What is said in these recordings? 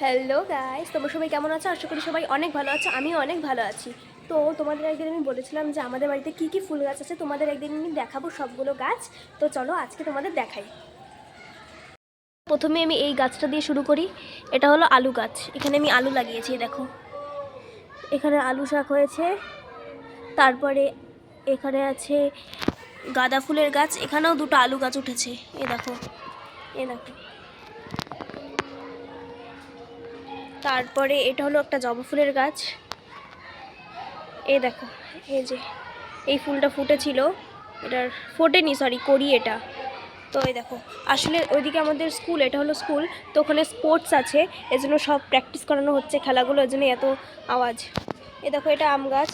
Hello guys তোমরা সবাই কেমন আছো? আশা করি সবাই অনেক ভালো আছো। আমিও অনেক ভালো আছি। তো তোমাদের একদিন আমি বলেছিলাম যে আমাদের বাড়িতে কী কী ফুল গাছ আছে? তোমাদের একদিন আমি দেখাবো সবগুলো গাছ। তো চলো আজকে তোমাদের দেখাই। প্রথমে আমি এই গাছটা দিয়ে শুরু করি। এটা হলো আলু গাছ। এখানে আমি আলু লাগিয়েছি দেখো। এখানে আলু শাক হয়েছে। তারপরে এখানে আছে গাঁদা ফুলের গাছ। এখানেও দুটো আলু গাছ উঠেছে। এ দেখো। এ দেখো। তারপরে এটা হলো একটা জবা ফুলের গাছ। এই দেখো, এই যে, এই ফুলটা ফুটেছিল। এটার ফোটেনি সরি করি এটা। তো এই দেখো, আসলে ওইদিকে আমাদের স্কুল, এটা হলো স্কুল, তো ওখানে স্পোর্টস আছে, এজন্য সব প্র্যাকটিস করানো হচ্ছে খেলাগুলো, এজন্য এত আওয়াজ। এ দেখো, এটা আম গাছ।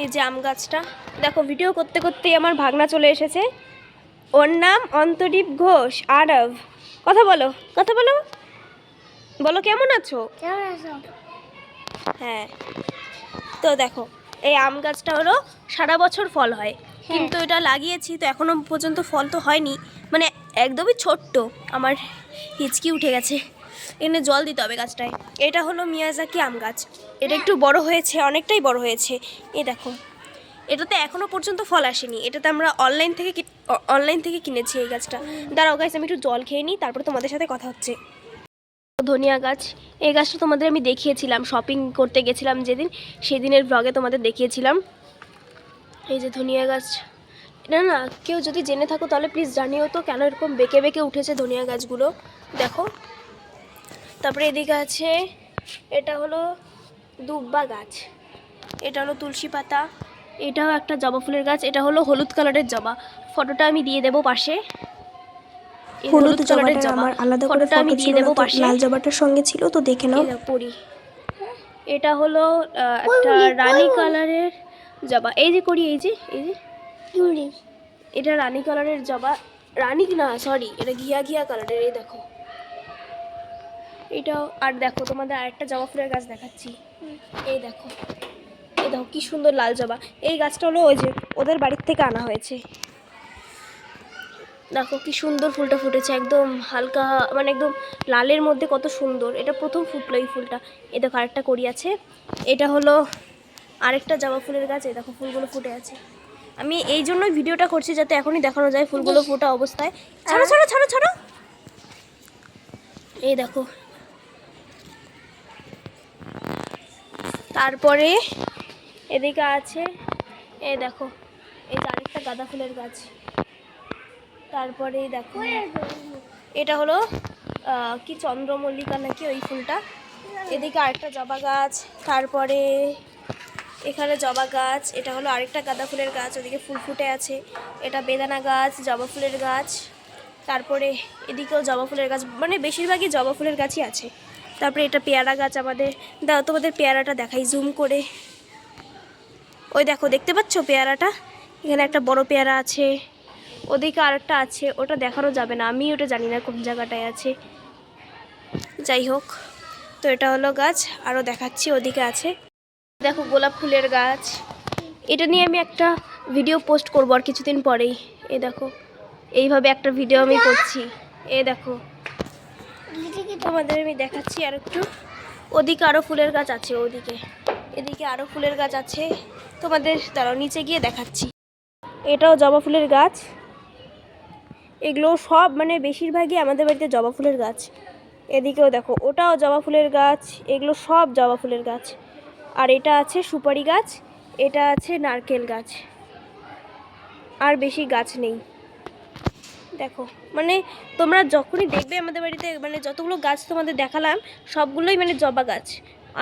এই যে আম গাছটা। দেখো ভিডিও করতে করতেই আমার ভাগনা চলে এসেছে। ওর নাম অন্তদীপ ঘোষ আরব কথা বলো কথা বলো। বলো কেমন আছো? কেমন আছো? হ্যাঁ। তো দেখো এই আম গাছটা হলো সারা বছর ফল হয়। কিন্তু এটা লাগিয়েছি তো এখনও পর্যন্ত ফল তো হয়নি। মানে একদমই ছোট্ট আমার হিচকি উঠে গেছে। এখানে জল দিতে হবে গাছটায়। এটা হলো মিয়াজাকি আম গাছ। এটা একটু বড় হয়েছে অনেকটাই বড় হয়েছে। এ দেখো এটাতে এখনও পর্যন্ত ফল আসেনি। এটাতে আমরা অনলাইন থেকে অনলাইন থেকে কিনেছি এই গাছটা। দাঁড়াও গাছ আমি একটু জল খেয়ে নিই তারপর তোমাদের সাথে কথা হচ্ছে। ধনিয়া গাছ। এই গাছটা তোমাদের আমি দেখিয়েছিলাম শপিং করতে গেছিলাম যেদিন, সেদিনের ব্লগে তোমাদের দেখিয়েছিলাম। এই যে ধনিয়া গাছ। এটা না, কেউ যদি জেনে থাকো তাহলে প্লিজ জানিও তো কেন এরকম বেঁকে বেঁকে উঠেছে ধনিয়া গাছগুলো। দেখো। তারপরে এদিকে আছে, এটা হলো দুব্বা গাছ। এটা হলো তুলসী পাতা। এটাও একটা জবা ফুলের গাছ। এটা হলো হলুদ কালারের জবা। ফটোটা আমি দিয়ে দেবো পাশে। হলুদ জবাটা আমার আলাদা করে আমি দিয়ে দেবো পাশে। লাল জবাটার সঙ্গে ছিল তো দেখে নাও। পরি। এটা হলো একটা রানী কালারের জবা। এই যে করি এই যে এই যে। এটা রানী কালারের জবা। রানী না সরি এটা ঘিয়া ঘিয়া কালারের এই দেখো। এটাও আর দেখো তোমাদের আরেকটা জবা ফুলের গাছ দেখাচ্ছি। এই দেখো। এই দেখো কি সুন্দর লাল জবা। এই গাছটা হলো ওই যে ওদের বাড়ির থেকে আনা হয়েছে। দেখো কি সুন্দর ফুলটা ফুটেছে, একদম হালকা মানে একদম লালের মধ্যে কত সুন্দর। এটা প্রথম ফুটলো এই ফুলটা। এ দেখো আরেকটা করি আছে। এটা হলো আরেকটা জবা ফুলের গাছ। এই দেখো ফুলগুলো ফুটে আছে। আমি এই জন্যই ভিডিওটা করছি যাতে এখনই দেখানো যায় ফুলগুলো ফোটা অবস্থায়। ছাড়ো ছাড়ো ছাড়ো ছাড়ো। এই দেখো। তারপরে এদিকে আছে এই দেখো, এই আরেকটা গাঁদা ফুলের গাছ। তারপরে দেখো, এটা হলো কি চন্দ্রমল্লিকা নাকি ওই ফুলটা? এদিকে আরেকটা জবা গাছ, তারপরে এখানে জবা গাছ, এটা হলো আরেকটা গাঁদা ফুলের গাছ, ওদিকে ফুল ফুটে আছে। এটা বেদানা গাছ, জবা ফুলের গাছ, তারপরে এদিকেও জবা ফুলের গাছ মানে বেশিরভাগই জবা ফুলের গাছই আছে। তারপরে এটা পেয়ারা গাছ আমাদের দাও তোমাদের পেয়ারাটা দেখাই জুম করে। ওই দেখো, দেখতে পাচ্ছ পেয়ারাটা? এখানে একটা বড় পেয়ারা আছে। ওদিকে আরেকটা আছে, ওটা দেখানো যাবে না। আমি ওটা জানি না কোন জায়গাটায় আছে। যাই হোক, তো এটা হলো গাছ, আরও দেখাচ্ছি ওদিকে আছে। দেখো গোলাপ ফুলের গাছ। এটা নিয়ে আমি একটা ভিডিও পোস্ট করব আর কিছুদিন পরেই। এ দেখো, এইভাবে একটা ভিডিও আমি করছি। এ দেখো, তোমাদের আমি দেখাচ্ছি আর একটু। ওদিকে আরও ফুলের গাছ আছে ওদিকে। এদিকে আরও ফুলের গাছ আছে। তোমাদের দাঁড়াও, নিচে গিয়ে দেখাচ্ছি। এটাও জবা ফুলের গাছ। এগুলো সব মানে বেশিরভাগই আমাদের বাড়িতে জবা ফুলের গাছ। এদিকেও দেখো, ওটাও জবা ফুলের গাছ, এগুলো সব জবা ফুলের গাছ। আর এটা আছে সুপারি গাছ, এটা আছে নারকেল গাছ। আর বেশি গাছ নেই। দেখো মানে তোমরা যখনই দেখবে আমাদের বাড়িতে মানে যতগুলো গাছ তোমাদের দেখালাম, সবগুলোই মানে জবা গাছ।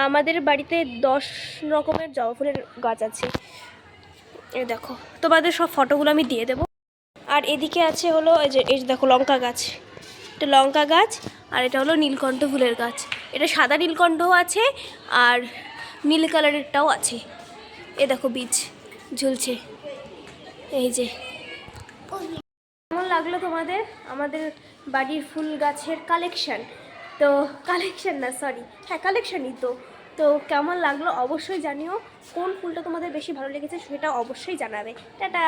আমাদের বাড়িতে দশ রকমের জবা ফুলের গাছ আছে। এ দেখো, তোমাদের সব ফটোগুলো আমি দিয়ে দেবো। আর এদিকে আছে হলো এই যে, এই দেখো লঙ্কা গাছ। এটা লঙ্কা গাছ আর এটা হলো নীলকণ্ঠ ফুলের গাছ। এটা সাদা নীলকণ্ঠও আছে আর নীল কালারেরটাও আছে। এ দেখো বীজ ঝুলছে। এই যে। কেমন লাগল তোমাদের? আমাদের বাড়ির ফুল গাছের কালেকশান তো কালেকশান না সরি হ্যাঁ কালেকশানই তো। তো কেমন লাগল অবশ্যই জানিও। কোন ফুলটা তোমাদের বেশি ভালো লেগেছে সেটা অবশ্যই জানাবে। টাটা!